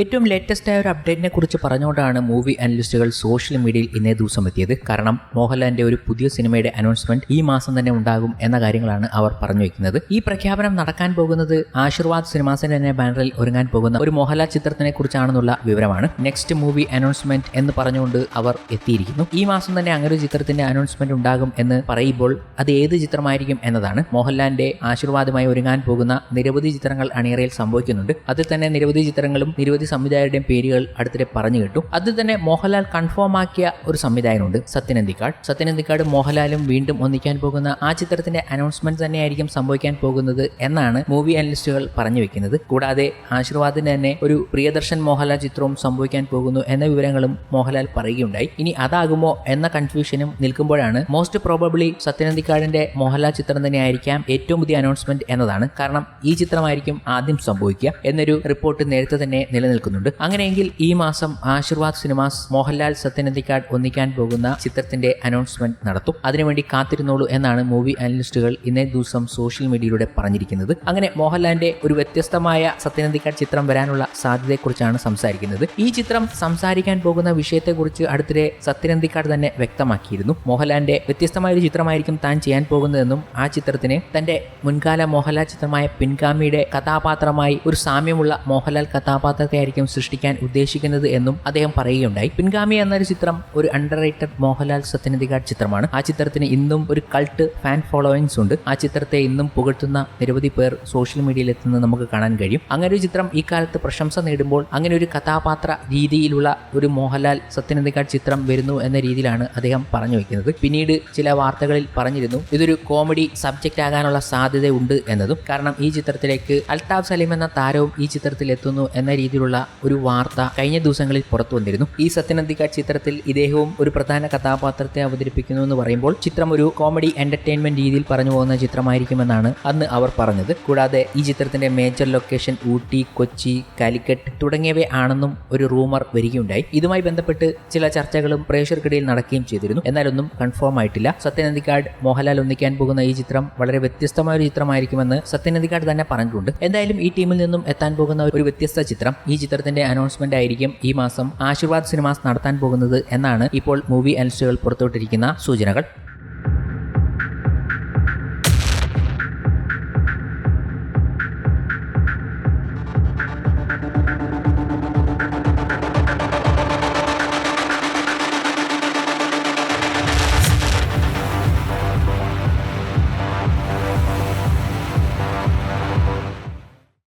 ഏറ്റവും ലേറ്റസ്റ്റ് ആയ ഒരു അപ്ഡേറ്റിനെ കുറിച്ച് പറഞ്ഞുകൊണ്ടാണ് മൂവി അനലിസ്റ്റുകൾ സോഷ്യൽ മീഡിയയിൽ ഇന്നേ ദിവസം എത്തിയത്. കാരണം മോഹൻലാലിന്റെ ഒരു പുതിയ സിനിമയുടെ അനൗൺസ്മെന്റ് ഈ മാസം തന്നെ ഉണ്ടാകും എന്ന കാര്യങ്ങളാണ് അവർ പറഞ്ഞു വെക്കുന്നത്. ഈ പ്രഖ്യാപനം നടക്കാൻ പോകുന്നത് ആശീർവാദ് സിനിമാസിന്റെ തന്നെ ബാനറിൽ ഒരുങ്ങാൻ പോകുന്ന ഒരു മോഹൻലാൽ ചിത്രത്തിനെ കുറിച്ചാണെന്നുള്ള വിവരമാണ് നെക്സ്റ്റ് മൂവി അനൗൺസ്മെന്റ് എന്ന് പറഞ്ഞുകൊണ്ട് അവർ എത്തിയിരിക്കുന്നു. ഈ മാസം തന്നെ അങ്ങനെ ഒരു ചിത്രത്തിന്റെ അനൗൺസ്മെന്റ് ഉണ്ടാകും എന്ന് പറയുമ്പോൾ അത് ഏത് ചിത്രമായിരിക്കും എന്നതാണ് മോഹൻലാലിന്റെ ആശീർവാദമായി ഒരുങ്ങാൻ പോകുന്ന നിരവധി ചിത്രങ്ങൾ അണിയറയിൽ സംഭവിക്കുന്നുണ്ട്. അതിൽ തന്നെ നിരവധി ചിത്രങ്ങളും നിരവധി സംവിധായകരുടെയും പേരുകൾ അടുത്തിടെ പറഞ്ഞു കേട്ടു. അതിൽ തന്നെ മോഹൻലാൽ കൺഫേം ആക്കിയ ഒരു സംവിധായകനുണ്ട് സത്യനന്ദിക്കാട് സത്യനന്ദിക്കാട് മോഹൻലാലും വീണ്ടും ഒന്നിക്കാൻ പോകുന്ന ആ ചിത്രത്തിന്റെ അനൗൺസ്മെന്റ് തന്നെയായിരിക്കും സംഭവിക്കാൻ പോകുന്നത് എന്നാണ് മൂവി അനലിസ്റ്റുകൾ പറഞ്ഞു വെക്കുന്നത്. കൂടാതെ ആശീർവാദിന് തന്നെ ഒരു പ്രിയദർശൻ മോഹൻലാൽ ചിത്രവും സംഭവിക്കാൻ പോകുന്നു എന്ന വിവരങ്ങളും മോഹൻലാൽ പറയുകയുണ്ടായി. ഇനി അതാകുമോ എന്ന കൺഫ്യൂഷനും നിൽക്കുമ്പോഴാണ് മോസ്റ്റ് പ്രോബബ്ലി സത്യനന്ദിക്കാടിന്റെ മോഹൻലാൽ ചിത്രം തന്നെയായിരിക്കാം ഏറ്റവും പുതിയ അനൗൺസ്മെന്റ് എന്നതാണ്. കാരണം ഈ ചിത്രമായിരിക്കും ആദ്യം സംഭവിക്കുക എന്നൊരു റിപ്പോർട്ട് നേരത്തെ തന്നെ നിലനിൽക്കുന്നുണ്ട്. അങ്ങനെയെങ്കിൽ ഈ മാസം ആശീർവാദ് സിനിമാസ് മോഹൻലാൽ സത്യനന്ദിക്കാട് ഒന്നിക്കാൻ പോകുന്ന ചിത്രത്തിന്റെ അനൗൺസ്മെന്റ് നടത്തും. അതിനുവേണ്ടി കാത്തിരുന്നോളൂ എന്നാണ് മൂവി അനലിസ്റ്റുകൾ ഇന്നേ ദിവസം സോഷ്യൽ മീഡിയയിലൂടെ പറഞ്ഞിരിക്കുന്നത്. അങ്ങനെ മോഹൻലാലിന്റെ ഒരു വ്യത്യസ്തമായ സത്യനന്ദിക്കാട് ചിത്രം വരാനുള്ള സാധ്യതയെക്കുറിച്ചാണ് സംസാരിക്കുന്നത്. ഈ ചിത്രം സംസാരിക്കാൻ പോകുന്ന വിഷയത്തെക്കുറിച്ച് അടുത്തിടെ സത്യനന്ദിക്കാട് തന്നെ വ്യക്തമാക്കിയിരുന്നു. മോഹൻലാലിന്റെ വ്യത്യസ്തമായ ഒരു ചിത്രമായിരിക്കും താൻ ചെയ്യാൻ പോകുന്നതെന്നും ആ ചിത്രത്തിന് തന്റെ മുൻകാല മോഹൻലാൽ ചിത്രമായ പിൻഗാമിയുടെ കഥാപാത്രമായി ഒരു സാമ്യമുള്ള മോഹൻലാൽ കഥാപാത്രത്തെ ആയിരിക്കും സൃഷ്ടിക്കാൻ ഉദ്ദേശിക്കുന്നത് എന്നും അദ്ദേഹം പറയുകയുണ്ടായി. പിൻഗാമി എന്നൊരു ചിത്രം ഒരു അണ്ടർ റേറ്റഡ് മോഹൻലാൽ സത്യനന്ദികാട് ചിത്രമാണ്. ആ ചിത്രത്തിന് ഇന്നും ഒരു കൾട്ട് ഫാൻ ഫോളോയിങ്സ് ഉണ്ട്. ആ ചിത്രത്തെ ഇന്നും പുകഴ്ത്തുന്ന നിരവധി പേർ സോഷ്യൽ മീഡിയയിൽ എത്തുന്നത് നമുക്ക് കാണാൻ കഴിയും. അങ്ങനെ ഒരു ചിത്രം ഈ കാലത്ത് പ്രശംസ നേടുമ്പോൾ അങ്ങനെ ഒരു കഥാപാത്ര രീതിയിലുള്ള ഒരു മോഹൻലാൽ സത്യനന്ദിക്കാട് ചിത്രം വരുന്നു എന്ന രീതിയിലാണ് അദ്ദേഹം പറഞ്ഞു വെക്കുന്നത്. പിന്നീട് ചില വാർത്തകളിൽ പറഞ്ഞിരുന്നു ഇതൊരു കോമഡി സബ്ജക്റ്റ് ആകാനുള്ള സാധ്യതയുണ്ട് എന്നതും. കാരണം ഈ ചിത്രത്തിലേക്ക് അൽതാഫ് സലീം എന്ന താരവും ഈ ചിത്രത്തിൽ എത്തുന്നു എന്ന രീതിയിലുള്ള ഒരു വാർത്ത കഴിഞ്ഞ ദിവസങ്ങളിൽ പുറത്തു വന്നിരുന്നു. ഈ സത്യനന്ദിക ചിത്രത്തിൽ ഇദ്ദേഹവും ഒരു പ്രധാന കഥാപാത്രത്തെ അവതരിപ്പിക്കുന്നു എന്ന് പറയുമ്പോൾ ചിത്രം ഒരു കോമഡി എന്റർടൈൻമെന്റ് രീതിയിൽ പറഞ്ഞു പോകുന്ന ചിത്രമായിരിക്കുമെന്നാണ് അന്ന് അവർ പറഞ്ഞത്. കൂടാതെ ഈ ചിത്രത്തിന്റെ മേജർ ലൊക്കേഷൻ ഊട്ടി കൊച്ചി കാലിക്കറ്റ് തുടങ്ങിയവ ആണെന്നും ഒരു റൂമർ വരികയുണ്ടായി. ഇതുമായി ബന്ധപ്പെട്ട് ചില ചർച്ചകളും പ്രേക്ഷകർക്കിടയിൽ നടക്കുകയും ചെയ്തിരുന്നു. എന്നാലൊന്നും കൺഫേം ആയിട്ടില്ല. സത്യനന്ദിക്കാട് മോഹൻലാൽ ഒന്നിക്കാൻ പോകുന്ന ഈ ചിത്രം വളരെ വ്യത്യസ്തമായ ഒരു ചിത്രമായിരിക്കുമെന്ന് സത്യനന്ദിക്കാട് തന്നെ പറഞ്ഞിട്ടുണ്ട്. എന്തായാലും ഈ ടീമിൽ നിന്നും എത്താൻ പോകുന്ന ഒരു വ്യത്യസ്ത ചിത്രം ഈ ചിത്രത്തിന്റെ അനൗൺസ്മെന്റ് ആയിരിക്കും ഈ മാസം ആശീർവാദ് സിനിമാസ് നടത്താൻ പോകുന്നത് എന്നാണ് ഇപ്പോൾ മൂവി അനലിസ്റ്റുകൾ പുറത്തുവിട്ടിരിക്കുന്ന സൂചനകൾ.